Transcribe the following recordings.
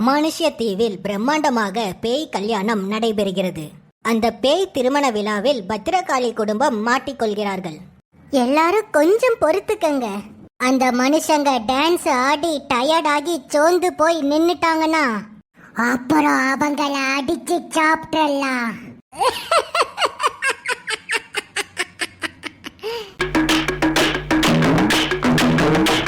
அமானுஷ்ய தீவில் பிரம்மாண்டமாக பேய் கல்யாணம் நடைபெறுகிறது. அந்த பேய் திருமண விழாவில் பத்திரகாளி குடும்பம் மாட்டிக்கொள்கிறார்கள். எல்லாரும் கொஞ்சம் பொறுத்துக்கங்க. அந்த மனுஷங்க டான்ஸ் ஆடி டயர்ட் ஆகி சோர்ந்து போய் நின்னுட்டாங்கன்னா அப்புறம் அவங்கள அடிச்சு சாப்பிட்றலாம்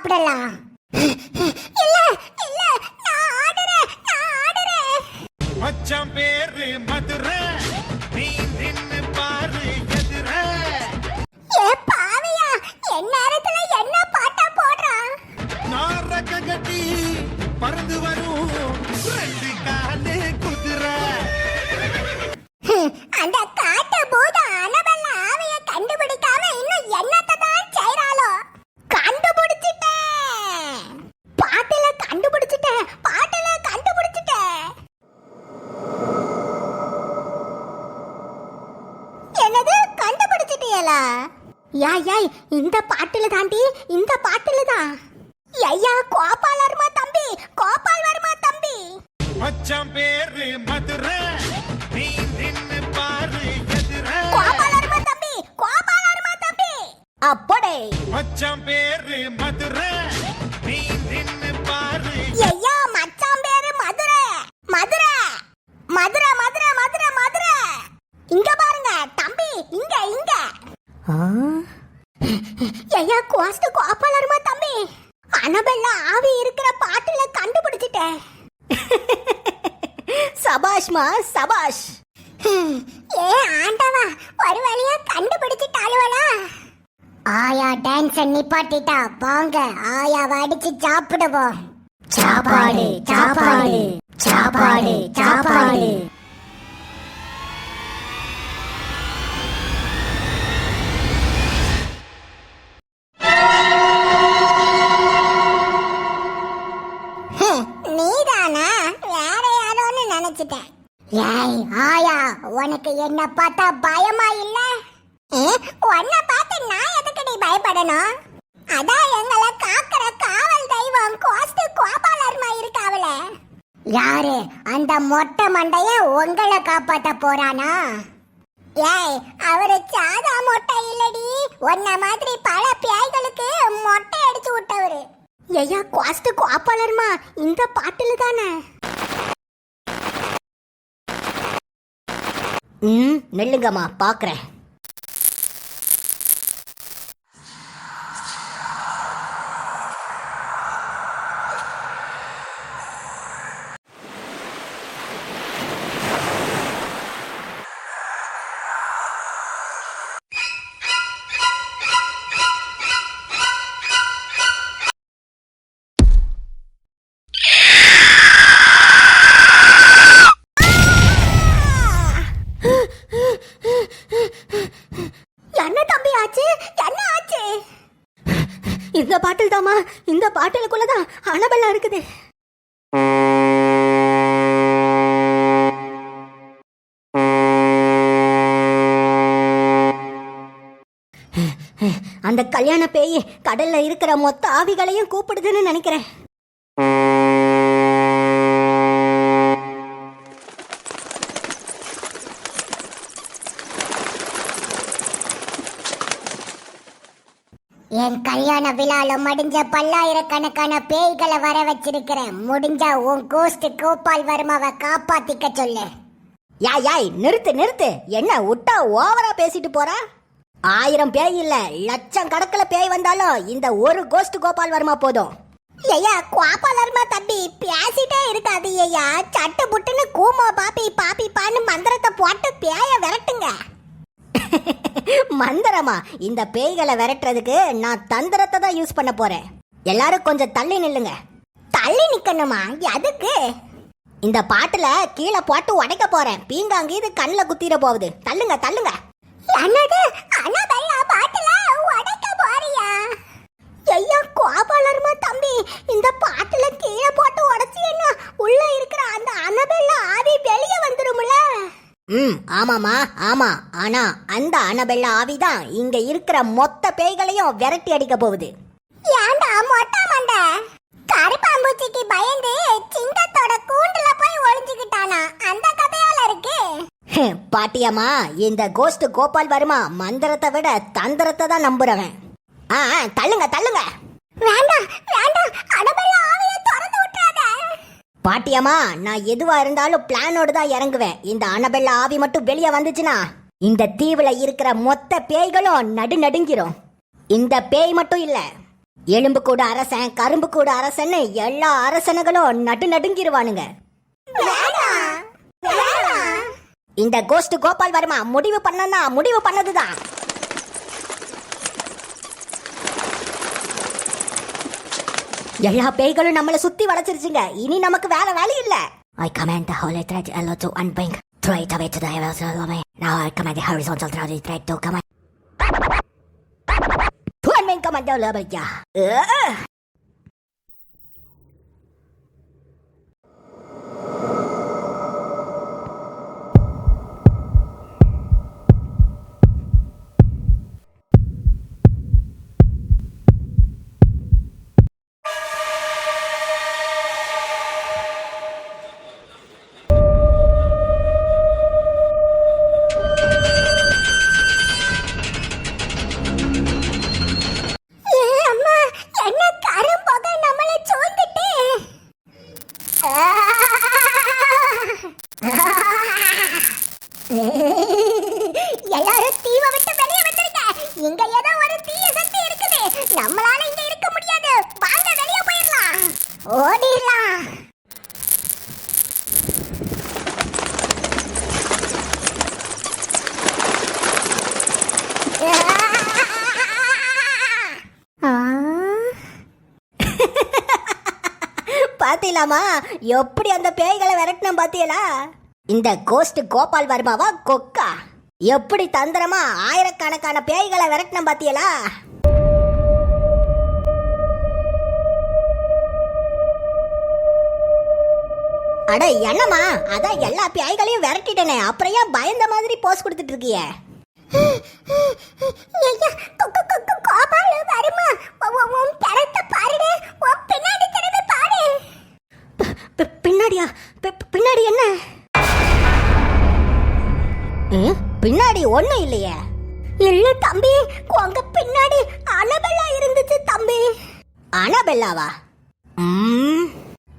சாப்பிடலாம் யாய் யாய் இந்த பாட்டுல தாண்டி இந்த பாட்டுல தான். ஐயா கோபால் வர்மா தம்பி கோபால் வர்மா தம்பி. மச்சான் பேரு மதுரை. நீ நின்னு பாரு எதிர. கோபால் வர்மா தம்பி கோபால் வர்மா தம்பி. அப்படே மச்சான் பேரு மதுரை. நீ நின்னு பாரு. ஐயா மச்சான் பேரு மதுரை. மதுரை. மதுரை மதுரை மதுரை மதுரை. இங்க பாருங்க தம்பி இங்க இங்க. ஐயா கோஸ்ட் கோபாலருமா தம்பி? அனபெல்லா ஆவி இருக்கிற பாட்டுல கண்டுபிடிச்சிட்டேன். சபாஷ்மா சபாஷ். ஏ ஆண்டவா ஒரு வழியா கண்டுபிடிச்சிட்டாளுவலா ஆயா டான்ஸ் நிப்பாட்டிட்டா. வாங்க ஆயாவை அடிச்சு சாப்பிடுவோம். சாப்பாடு சாப்பாடு சாப்பாடு சாப்பாடு. உனக்கு என்ன பார்த்தா பயமா இல்ல? உன்னை பார்த்து நான் எதுக்கு பயப்படணும்? அதான் எங்களை காக்கிற காவல் தெய்வம் கோஸ்து கோபாலர்மா இருக்காவல யாரு? அந்த மொட்டை மண்டைய உங்களை காப்பாத்த போறானா? ஏய் அவரு சாதா மொட்டை இல்லடி. உன்ன மாதிரி பல பியாய்களுக்கு மொட்டை அடிச்சு விட்டவரு. ஐயா கோஸ்து கோபாலர்மா இந்த பாட்டுல தானே ம் நெல்லுங்கம்மா பார்க்குறேன் இந்த பாட்டில் தாமா இந்த பாட்டிலுக்குள்ளதான் அனபெல்லா இருக்குது. அந்த கல்யாண பேய் கடல்ல இருக்கிற மொத்த ஆவிகளையும் கூப்பிடுதுன்னு நினைக்கிறேன். என் கல்யாண விழால முடிஞ்ச பல்லாயிரக்கணக்கான பேய்களை வர வச்சிருக்கிறேன். முடிஞ்சா உன் கோஸ்ட் கோபால் வர்மாவை காப்பாத்திக்க சொல்லு. யாய் யாய் நிறுத்து நிறுத்து. என்ன விட்டா ஓவரா பேசிட்டு போறா? ஆயிரம் பேய் இல்ல லட்சம் கணக்குல பேய் வந்தாலும் இந்த ஒரு கோஸ்ட் கோபால் வர்மா போதும். ஐயா கோபால் வர்மா தம்பி பேசிட்டே இருக்காது ஐயா சட்டு புட்டுன்னு கூமா பாப்பி பாப்பி பான்னு மந்திரத்தை போட்டு பேய விரட்டுங்க. மந்திரமா? இந்த பேய்களை விரட்டுறதுக்கு நான் தந்திரத்தை தான் யூஸ் பண்ண போறேன். எல்லாரும் கொஞ்சம் தள்ளி நில்லுங்க. தள்ளி நிக்கணுமா? எதுக்கு? இந்த பாட்டுல கீழே போட்டு உடைக்க போறேன். பீங்காங்க இது கண்ணில் குத்திர போகுது. தள்ளுங்க தள்ளுங்க. என்னது? அனபெல்லா பாட்டுல உடைக்க போறியா? ஐயா கோபாலருமா தம்பி இந்த பாட்டுல கீழே போட்டு உடைச்சியன்னா உள்ள இருக்கிற அந்த அனபெல்லா ஆவி வெளியே வந்துரும்ல? ம் ஆமாமா ஆமா. ஆனா அந்த அனபெல்லா ஆவிதான் இங்க இருக்கிற மொத்த பேய்களையும் விரட்டி அடிக்க போகுது. ஏன்டா மொட்டை மண்டை? கருப்பாம்பூச்சிக்கு பயந்து சிங்கத்தோட கூண்டுல போய் ஒளிஞ்சுக்கிட்டானா? அந்த கதையால இருக்கு. பாட்டியம்மா இந்த கோஸ்ட் கோபால் வருமா மந்திரத்தை விட தந்திரத்தை தான் நம்புறவன். ஆ தள்ளுங்க தள்ளுங்க. வேண்டாம் வேண்டாம். அனபெல்லா ஆவியை பாட்டியம்மா நான் எதுவா இருந்தாலும் பிளானோடு தான் இறங்குவேன். இந்த அனபெல்லா ஆவி மட்டும் வெளியே வந்துச்சுன்னா இந்த தீவுல இருக்கிற மொத்த பேய்களும் நடு நடுங்கிரும். இந்த பேய் மட்டும் இல்ல எலும்பு கூட அரசன் கரும்பு கூட அரசன்னு எல்லா அரசனுகளும் நடு நடுங்கிருவானுங்க. இந்த கோஸ்ட் கோபால் வர்மா முடிவு பண்ணனா முடிவு பண்ணதுதான். எல்லா பேய்களும் நம்மள சுத்தி வளைச்சிருச்சுங்க இனி நமக்கு வேற வேலை இல்ல I command the holy thread yellow to unbind thread away to the evers எல்லாமே நான் I command the horizontal thread thread to command to unbind command developer யா பார்த்தீங்களாமா எப்படி அந்த பேய்களை விரட்டின பார்த்தீங்களா இந்த கோஸ்ட் கோபால் வர்மாவா? கொக்கா. எப்படி தந்திரமா ஆயிரக்கணக்கான பேய்களை விரட்டின பார்த்தீங்களா அட என்னம்மா? அதான் எல்லா பேய்களையும் விரட்டிட்டனே. அப்புறம் ஏன் பயந்த மாதிரி போஸ் கொடுத்துட்டு இருக்கியே? கோபால் வருமா உன் தரத்தை பாருடே உன் பின்னாடி திரும்பி பாரு பி- பின்னாடியா? பின்னாடி என்ன? ம், பின்னாடி ஒண்ணும் இல்லையே. இல்ல தம்பி உங்க பின்னாடி அனபெல்லா இருந்துச்சு தம்பி. அனபெல்லாவா?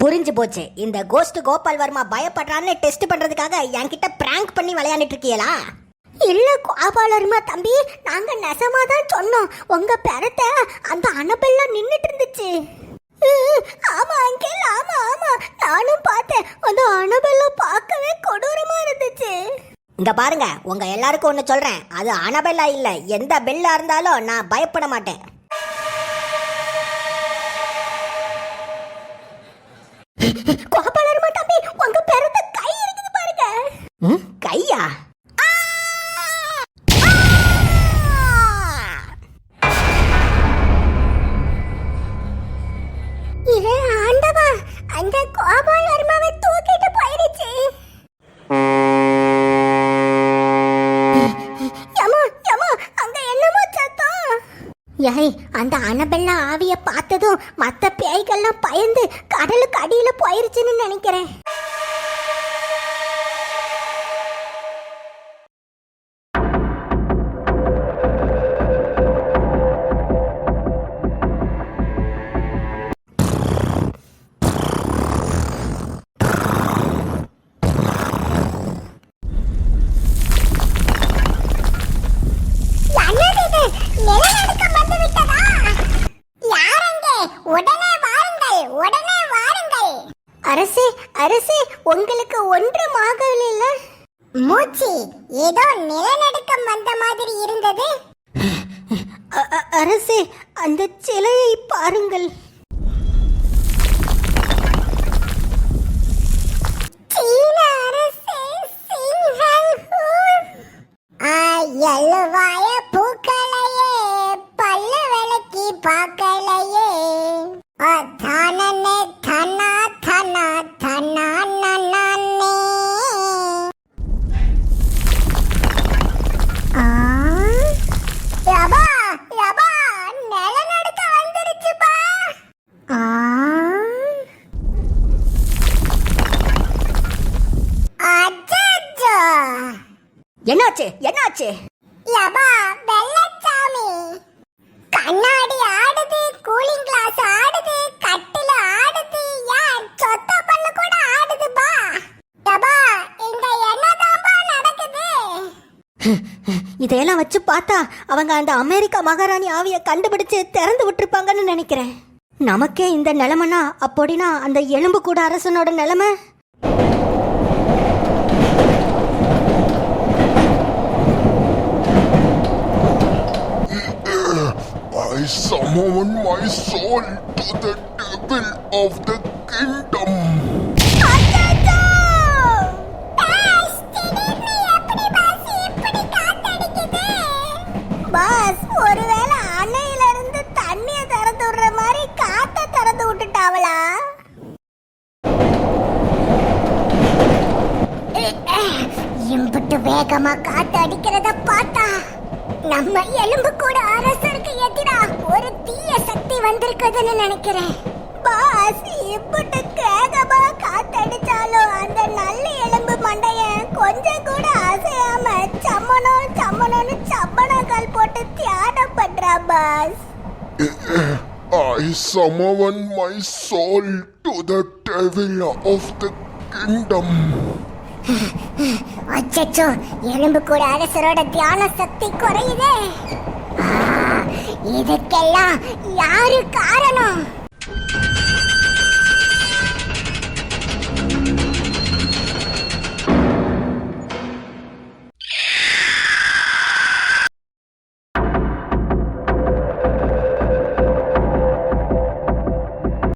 புரிஞ்சு போச்சு. இந்த கோஸ்ட் கோபால் வர்மா பயப்படுறான்னு டெஸ்ட் பண்றதுக்காக என்கிட்ட பிராங்க் பண்ணி விளையாண்டுட்டு இருக்கீங்களா இல்ல கோபாலருமா தம்பி நாங்க நெசமா தான் சொன்னோம். உங்க பெறத்தை அந்த அனபெல்லா நின்னுட்டு இருந்துச்சு. ஆமா அங்கிள் ஆமா ஆமா. நானும் பார்த்தேன். அந்த அனபெல்லா பார்க்கவே கொடூரமா இருந்துச்சு. இங்க பாருங்க உங்க எல்லாருக்கும் ஒன்று சொல்றேன். அது அனபெல்லா இல்ல. எந்த பெல்லா இருந்தாலும் நான் பயப்பட மாட்டேன். அந்த கோபால் வர்மாவை தூக்கிட்டு போயிடுச்சு. அங்க என்னமோ ஏய் அந்த அனபெல்லாம் ஆவிய பார்த்ததும் மத்த பேய்கள்லாம் பயந்து கடலுக்கு அடியில போயிருச்சுன்னு நினைக்கிறேன். அரசே அரசே உங்களுக்கு ஒன்றும் ஆகவில்லை மூச்சு ஏதோ நிலநடுக்கம் வந்த மாதிரி இருந்தது. அரசே அந்த சிலையை பாருங்கள். பூக்களையே பல்ல விளக்கி பார்க்க என்னாச்சு? என்னாச்சு? யபா வெள்ளச்சாமி. கண்ணாடி ஆடுது கூலிங் கிளாஸ் ஆடுது கட்டில ஆடுது. ஏன் சொத்த பல்லு கூட ஆடுதுப்பா யபா இங்க என்னதான்பா நடக்குது? இதையெல்லாம் வச்சு பார்த்தா அவங்க அந்த அமெரிக்கா மகாராணி ஆவிய கண்டுபிடிச்சு திறந்து விட்டுருப்பாங்கன்னு நினைக்கிறேன். நமக்கே இந்த நிலைமைனா அப்படின்னா அந்த எலும்பு கூட அரசனோட நிலைமை? I summon my soul to the devil of the kingdom. சக்தி வந்திருக்குதுன்னு நினைக்கிறேன். பாஸ் இம்புட்டு வேகமா காத்தடிச்சாலும் அந்த நல்ல எலும்பு மண்டைய கொஞ்சம் கூட அசையாம சம்மனோ சம்மனோன்னு சம்மணக்கால் போட்டு தியானம் பண்றா boss. I summon my soul to the devil of the kingdom. அச்சச்சோ எலும்பு கூட அரசரோட தியான சக்தி குறையுதே. ஆ, இதுக்கெல்லாம் யாரு காரணம்?